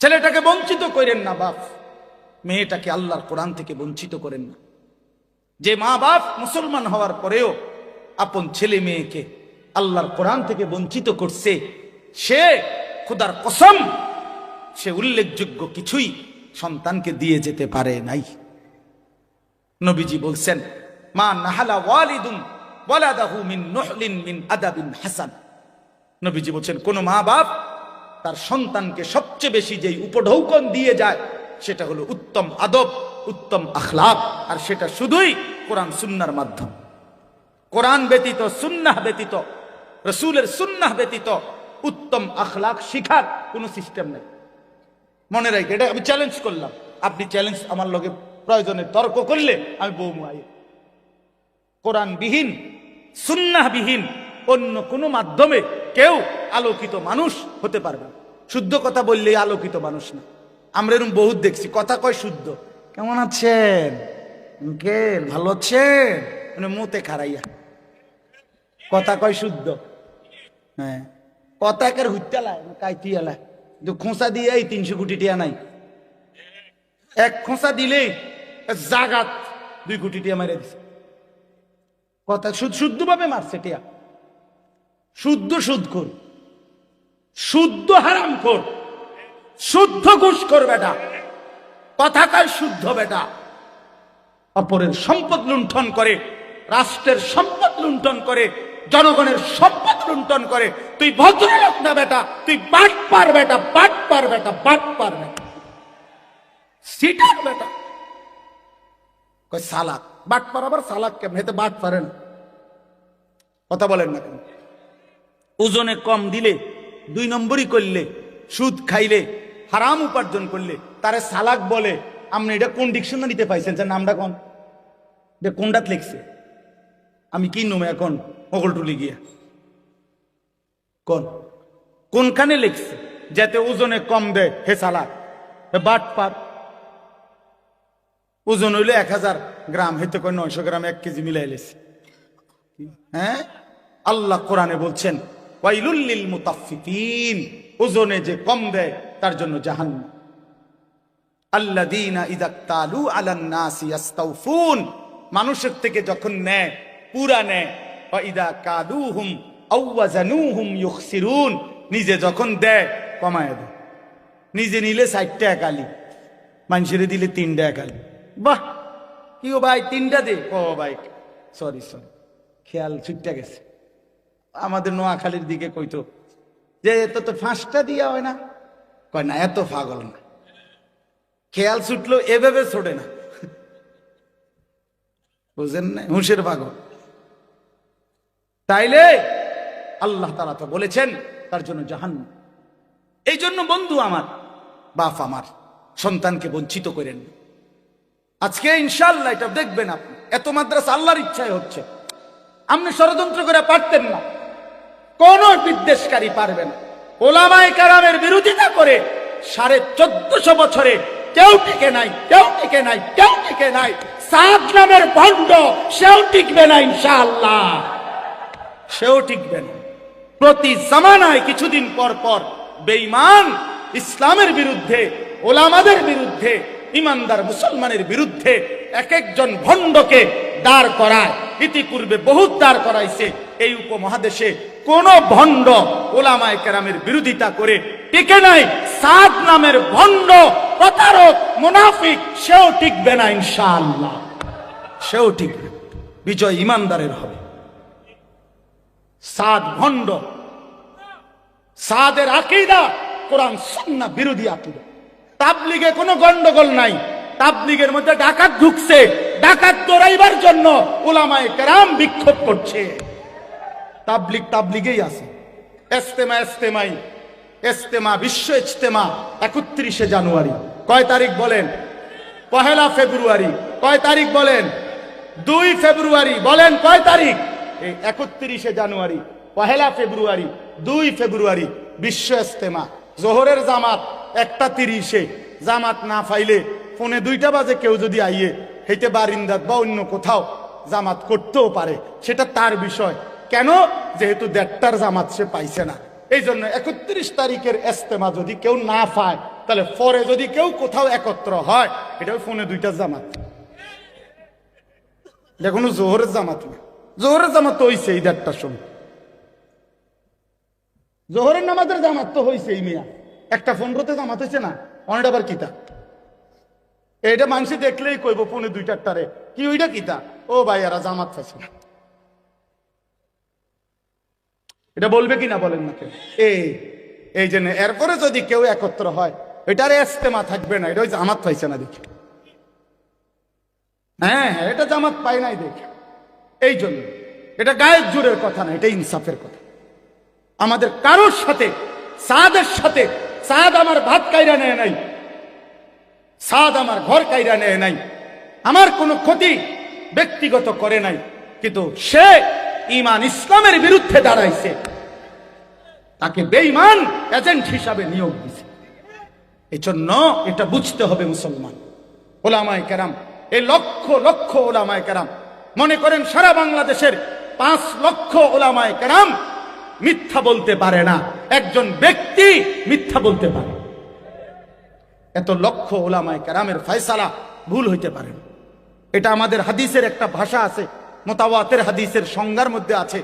ছেলেটাকে বঞ্চিত করেন না বাপ। মেয়েটাকে আল্লাহর কোরআন থেকে বঞ্চিত করেন না। যে মা বাপ মুসলমান হওয়ার পরেও আপন ছেলে মেয়েকে আল্লাহর কোরআন থেকে বঞ্চিত করছে, সে খুদার কসম, সে উল্লেখযোগ্য কিছুই সন্তানকে দিয়ে যেতে পারে নাই। নবীজি বলছেন, মা নাহালা ওয়ালিদুন ওয়ালাদাহু মিন নুহলিন মিন আদাবিন হাসান। নবীজি বলছেন, কোন মা বাপ তার সন্তানকে সবচেয়ে বেশি যেই উপঢৌকন দিয়ে যায়, সেটা হলো উত্তম আদব, উত্তম আখলাক। আর সেটা শুধুই কোরআন সুন্নার মাধ্যম। কোরআন ব্যতীত, সুন্নাহ ব্যতীত, রসুলের সুন্নাহ ব্যতীত উত্তম আখলাক শিখার কোনো সিস্টেম নেই। মনে রাখি এটা আমি চ্যালেঞ্জ করলাম। আপনি চ্যালেঞ্জ আমার লগে প্রয়োজনে তর্ক করলে আমি বৌমু আই কোরআনবিহীন, সুন্নাহবিহীন অন্য কোনো মাধ্যমে কেউ আলোকিত মানুষ হতে পারবে। শুদ্ধ কথা বললেই আলোকিত মানুষ না। আমরা এরকম বহুত দেখছি, কথা কয় শুদ্ধ। কেমন আছেন? আঙ্কেল, ভালো আছেন? মানে মুতে খারাইয়া কথা কয় শুদ্ধ। হ্যাঁ। কথা একের হুত্যালায় কাইতি এলায়। কিন্তু খোঁচা দিয়ে এই তিনশো কোটি টিয়া নাই। এক খোঁচা দিলেই জাগাত দুই কোটি টিয়া মারে দিছে। কথা শুদ্ধ ভাবে মারছে টিয়া। শুদ্ধ শুদ্ধ। কর শুদ্ধ হারাম কর শুদ্ধ ঘুষ কর বেটা। কথা কয় শুদ্ধ বেটা। অপরের সম্পদ লুণ্ঠন করে, রাষ্ট্রের সম্পদ লুণ্ঠন করে, জনগণের সম্পদ লুণ্ঠন করে। তুই ভদ্রলোক না বেটা, তুই বাট পার বেটা বাট পার বেটা বাট পার বেটা। সিটার বেটা। কয় সালাক বাট পার আবার সালাক কেমন? হেতে বাট পারেন কথা বলেন না কেন? ওজনে কম দিলে দুই নম্বরই করলে, সুদ খাইলে, হারাম উপার্জন করলে, তারে সালাক বলে। আপনি এটা কোন ডিকশনারিতে পাইছেন? যে নামটা কোন? এটা কোনটাত লিখছে? আমি কি নমে এখন? ওগলটুলি গিয়া। কোন? কোনখানে লিখছে? যাতে ওজনে কম দেয় হে সালাক। হে বাট পার ওজন হইলে এক হাজার গ্রাম, হইতে কয় নয়শো গ্রাম, এক কেজি মিলাই লেছে হ্যাঁ? আল্লাহ কোরআনে বলছেন ওয়াইলুল্লিল মুতাফফিফিন। ওজনে যে কম দেয়, তার জন্য জাহান্নাম। আল্লাযীনা ইযা তালু আলান নাসি ইয়াস্তাউফুন। মানুষের থেকে যখন নেয়, পুরা নেয়, ওয়া ইদা কাদুহুম আও ওয়াজানুহুম ইউখসিরুন। নিজে যখন দেয়, কমায় দেয়। নিজে নিলে ষাটটা একালি মানুষের দিলে তিনটা একালি বাহ! কি ও ভাই, তিনটা দে? ও ভাই সরি সরি খেয়াল ছুটটা গেছে। আমাদের নোয়াখালীর দিকে কইতো, যে এত তো ফাঁসটা দিয়া হয় না? কয়, না, এত পাগল না। খেয়াল ছুটলো, এভাবে ছোটে না। বুঝেন না হুঁশের পাগল। তাইলে আল্লাহ তালা তো বলেছেন, তার জন্য জাহান এই জন্য বন্ধু আমার, বাপ আমার, সন্তানকে বঞ্চিত করেন আজকে ইনশাল্লাহ এটা দেখবেন আপনি, এত মাদ্রাসা আল্লাহর ইচ্ছায় হচ্ছে। আপনি ষড়যন্ত্র করে পারতেন না। কোন বিদ্বেষকারী পারবে না। ওলামায় কারামের বিরোধিতা করে সাড়ে চোদ্দশো বছরে কেউ টিকে নাই, কেউ টিকে নাই, কেউ টিকে নাই। সাত নামের ভণ্ড, সেও টিকবে না ইনশাআল্লাহ। সেও টিকবে না। প্রতি জামানায় কিছুদিন পর পর বেঈমান ইসলামের বিরুদ্ধে, ওলামাদের বিরুদ্ধে, ইমানদার মুসলমানের বিরুদ্ধে এক একজন ভণ্ডকে দাঁড় করায়। ইতিপূর্বে বহুত দাঁড় করাইছে এই উপমহাদেশে। কোন ভণ্ড ওলামায় কেরামের বিরোধিতা করে টিকে নাই। সাদ নামের ভণ্ড, প্রতারক, মুনাফিক, সেও টিকবে না ইনশাআল্লাহ। সেও টিকবে। বিজয় ইমানদারের হবে। সাদ ভণ্ড। সাদের আকিদা কোরআন সুন্না বিরোধী আকিদা। তাবলিগে কোনো গন্ডগোল নাই। তাবলিগের মধ্যে ডাকাত ঢুকছে। ডাকাত দৌড়াইবার জন্য ওলামায় কেরাম বিক্ষোভ করছে। তাবলিগ তাবলিগেই আছে। এস্তেমা এস্তেমাই। এস্তেমা বিশ্ব ইজতেমা, একত্রিশে জানুয়ারি। কয় তারিখ বলেন? পহেলা ফেব্রুয়ারি। কয় তারিখ বলেন? দুই ফেব্রুয়ারি। বলেন কয় তারিখ? এই একত্রিশে জানুয়ারি, পহেলা ফেব্রুয়ারি, দুই ফেব্রুয়ারি, বিশ্ব ইজতেমা। জোহরের জামাত একটা তিরিশে। জামাত না ফাইলে ফোনে দুইটা বাজে কেউ যদি আইয়ে, হেঁটে বারিন্দাত বা অন্য কোথাও জামাত করতেও পারে। সেটা তার বিষয়। কেন? যেহেতু দেড়টার জামাত সে পাইছে না। এই জন্য একত্রিশ তারিখের এস্তেমা যদি কেউ না পায়, তাহলে পরে যদি কেউ কোথাও একত্র হয় এটা ফোনে দুইটা জামাত। কোনো জোহরের জামাত না। জোহরের জামাত তো হইছে এই দেড়টার সময়। জোহরের নামাজের জামাত তো হইছে এই মিয়া। একটা পনেরোতে জামাত হয়েছে না অনেক আবার কিতা। এটা মানুষ দেখলেই কইব ফোনে দুই চারটারে কি ওইটা কিতা? ও ভাই, এরা জামাত পাইছে না। এটা বলবে কি না বলেন না কেউ এই এই জন্য এরপরে যদি কেউ একত্র হয়, এটার এস্তেমা থাকবে না, এটা ওই জামাত পাইছে না দেখে। হ্যাঁ হ্যাঁ এটা জামাত পাই নাই দেখে। এই জন্য, এটা গায়ের জোরের কথা না, এটা ইনসাফের কথা। আমাদের কারোর সাথে, সাদের সাথে, সাদ আমার ভাত কাইরা নেয় নাই। সাদ আমার ঘর কাইরা নেয় নাই। আমার কোনো ক্ষতি ব্যক্তিগত করে নাই। কিন্তু সে ইমান ইসলামের বিরুদ্ধে দাঁড়াইছে। তাকে বেঈমান এজেন্ট হিসাবে নিয়োগ দিছে। এই জন্য এটা বুঝতে হবে মুসলমান। ওলামায় কেরাম, এই লক্ষ লক্ষ ওলামায় কেরাম, মনে করেন সারা বাংলাদেশের পাঁচ লক্ষ ওলামায় কেরাম মিথ্যা বলতে পারে না। একজন ব্যক্তি মিথ্যা বলতে পারে। এত লক্ষ ওলামায় কেরামের ফয়সালা ভুল হইতে পারে এটা আমাদের হাদিসের একটা ভাষা আছে মোতাবাতের হাদিসের সংজ্ঞার মধ্যে আছে।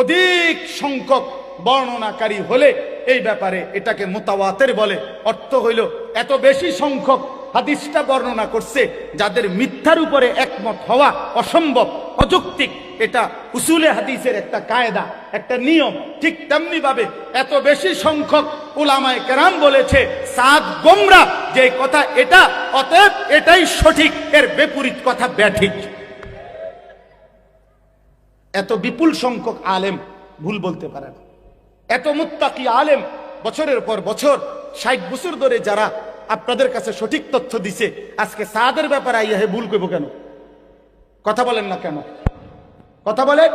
অধিক সংখ্যক বর্ণনাকারী হলে এই ব্যাপারে এটাকে মোতাবাতের বলে। অর্থ হইল, এত বেশি সংখ্যক হাদিসটা বর্ণনা করছে যাদের মিথ্যার উপরে একমত হওয়া অসম্ভব, অযৌক্তিক। এটা উসুলে হাদিসের একটা কায়দা, একটা নিয়ম। ঠিক তেমনি ভাবে এত বেশি সংখ্যক উলামায় কেরাম বলেছে, সাদ গোমরা, যে কথা এটা, অতএব এটাই সঠিক, এর বিপরীত কথা ব্যাঠিক। এত বিপুল সংখ্যক আলেম ভুল বলতে পারে না। এত মুত্তাকি আলেম বছরের পর বছর ষাট বছর ধরে যারা আপনাদের কাছে সঠিক তথ্য দিছে, আজকে সাদের ব্যাপারে আইয়া হে ভুল করব কেন? কথা বলেন না কেন? কথা বলে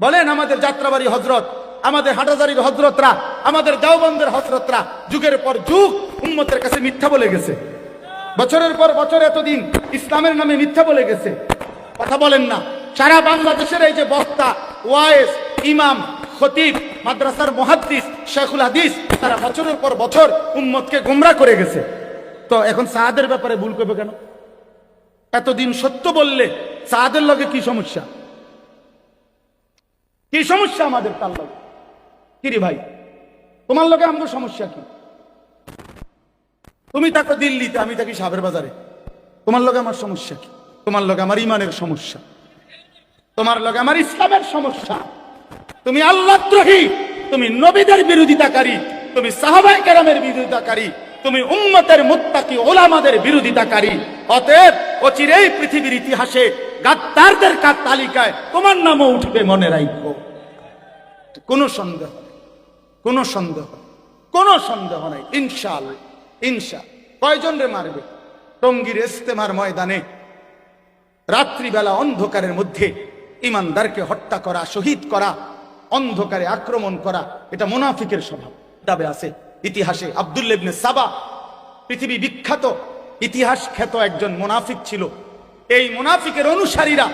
বলেন আমাদের যাত্রাবাড়ি হজরত, আমাদের হাটাজারির হজরতরা, আমাদের দেওবন্দের হজরতরা, যুগের পর যুগ উম্মতের কাছে মিথ্যা বলে গেছে। বছরের পর বছর এতদিন ইসলামের নামে মিথ্যা বলে গেছে। কথা বলেন না। সারা বাংলাদেশের এই যে বক্তা ওয়াইস ইমাম, খতিব, মাদ্রাসার মহাদ্দিস শেখুল হাদিস, তারা বছরের পর বছর উম্মতকে গুমরা করে গেছে। তো এখন সাহাদের ব্যাপারে ভুল করবে কেন? এতদিন সত্য বললে সাহাদের লগে কি সমস্যা? কি সমস্যা আমাদের তার লগে? কি রে ভাই? তোমার লগে আমাদের সমস্যা কি? তুমি থাকো দিল্লিতে, আমি থাকি সাবের বাজারে। তোমার লগে আমার সমস্যা কি? তোমার লগে আমার ইমানের সমস্যা। তোমার লগে আমার ইসলামের সমস্যা। তুমি আল্লাহদ্রোহী, তুমি নবীদের বিরোধিতাকারী, তুমি সাহাবাই কেরামের বিরোধিতাকারী, তুমি উম্মতের মুত্তাকি ওলামাদের বিরোধিতাকারী। অতএব অচিরেই পৃথিবীর ইতিহাসে গাদ্দারদের কার তালিকায় তোমার নামও উঠবে মনে রাখব কোনো সন্দেহ কোনো সন্দেহ। কোনো সন্দেহ নাই। ইনশাল ইনশা কয়জন রে মারবে? টঙ্গির ইস্তেমার ময়দানে রাত্রিবেলা অন্ধকারের মধ্যে ইমানদারকে হত্যা করা, শহীদ করা, অন্ধকারে আক্রমণ করা, এটা মুনাফিকের স্বভাব। দাবে আছে, ইতিহাসে আব্দুল্লেবনে সাবা, পৃথিবী বিখ্যাত, ইতিহাস খ্যাত একজন মুনাফিক ছিল। এই মুনাফিকের অনুসারীরা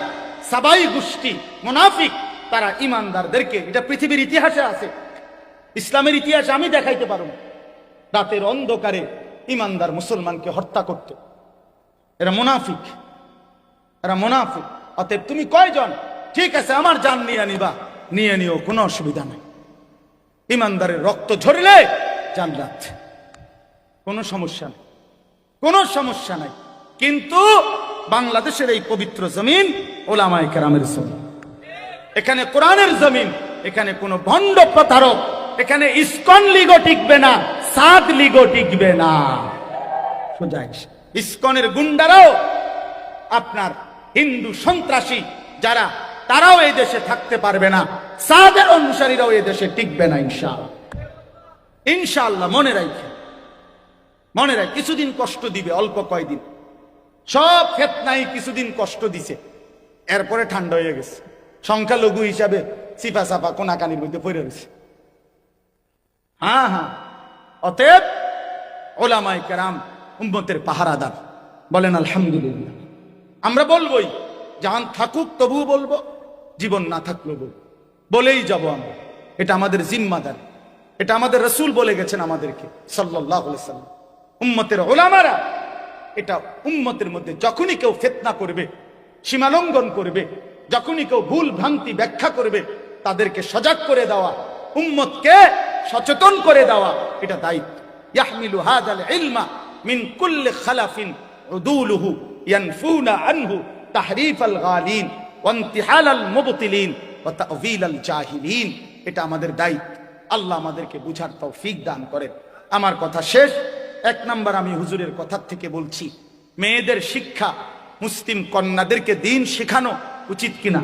সাবাই গোষ্ঠী, মুনাফিক, তারা ইমানদারদেরকে, এটা পৃথিবীর ইতিহাসে আছে। ইসলামের ইতিহাসে আমি দেখাইতে পারব রাতের অন্ধকারে ইমানদার মুসলমানকে হত্যা করত। এরা মোনাফিক এরা মোনাফিক। অতএব তুমি কয়জন ঠিক আছে, আমার জান নিয়ে নিবা। নিয়ে নিও, কোনো অসুবিধা নেই। ইমানদারের রক্ত ঝরলে জান্নাত কোনো সমস্যা নেই। কোনো সমস্যা নাই। কিন্তু বাংলাদেশের এই পবিত্র জমিন ওলামায় কেরামের জমিন। এখানে কোরআনের জমিন, এখানে কোনো ভণ্ড প্রতারক, এখানে ইস্কন লিগো টিকবে না, সাদ লিগো টিকবে না। সোজা। ইস্কনের গুন্ডারাও আপনার হিন্দু সন্ত্রাসী যারা তারাও এই দেশে থাকতে পারবে না। সাদের অনুসারীরাও এই দেশে টিকবে না, ইনশাআল্লাহ। ইনশাআল্লাহ, মনে রাখে মনে রাখ কিছুদিন কষ্ট দিবে, অল্প কয়দিন। সব ফেতনাই কিছুদিন কষ্ট দিছে। এরপরে ঠান্ডা হয়ে গেছে। সংখ্যালঘু হিসাবে সিফা সাফা কোনাকানির মধ্যে পড়ে রয়েছে হ্যাঁ হ্যাঁ। অতএব ওলামাই কেরাম উম্মতের পাহারাদার। বলেন, আলহামদুলিল্লাহ। আমরা বলবোই জান থাকুক তবুও বলব। জীবন না থাকলেও বলব বলেই যাব আমরা। এটা আমাদের জিম্মাদার এটা আমাদের রসুল বলে গেছেন আমাদেরকে সাল্লাহ সাল্লাম। উম্মতের ওলামারা এটা উম্মতের মধ্যে যখনই কেউ ফেতনা করবে, সীমালঙ্ঘন করবে, যখনই কেউ ভুল ভ্রান্তি ব্যাখ্যা করবে, তাদেরকে সজাগ করে দেওয়া, উম্মতকে সচেতন করে দেওয়া, এটা দায়িত্ব। ওয়ান্তিহালাল মুবতিলিন ওয়া তা'যীলাল জাহিলিন। এটা আমাদের দায়িত্ব। আল্লাহ আমাদেরকে বুঝার তৌফিক দান করেন। আমার কথা শেষ। এক নাম্বার আমি হুজুরের কথার থেকে বলছি, মেয়েদের শিক্ষা মুসলিম কন্যাদেরকে দিন শেখানো উচিত কিনা?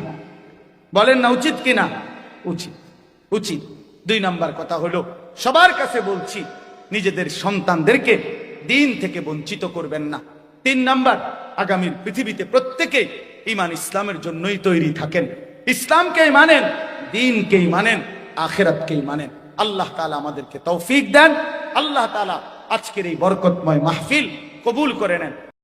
বলেন না উচিত কিনা? উচিত। উচিত। দুই নাম্বার কথা হলো, সবার কাছে বলছি, নিজেদের সন্তানদেরকে দিন থেকে বঞ্চিত করবেন না। তিন নাম্বার, আগামীর পৃথিবীতে প্রত্যেকে ইমান ইসলামের জন্যই তৈরি থাকেন। ইসলামকেই মানেন, দিনকেই মানেন, আখেরাতকেই মানেন। আল্লাহ তালা আমাদেরকে তৌফিক দেন। আল্লাহ তালা আজকের এই বরকতময় মাহফিল কবুল করে নেন।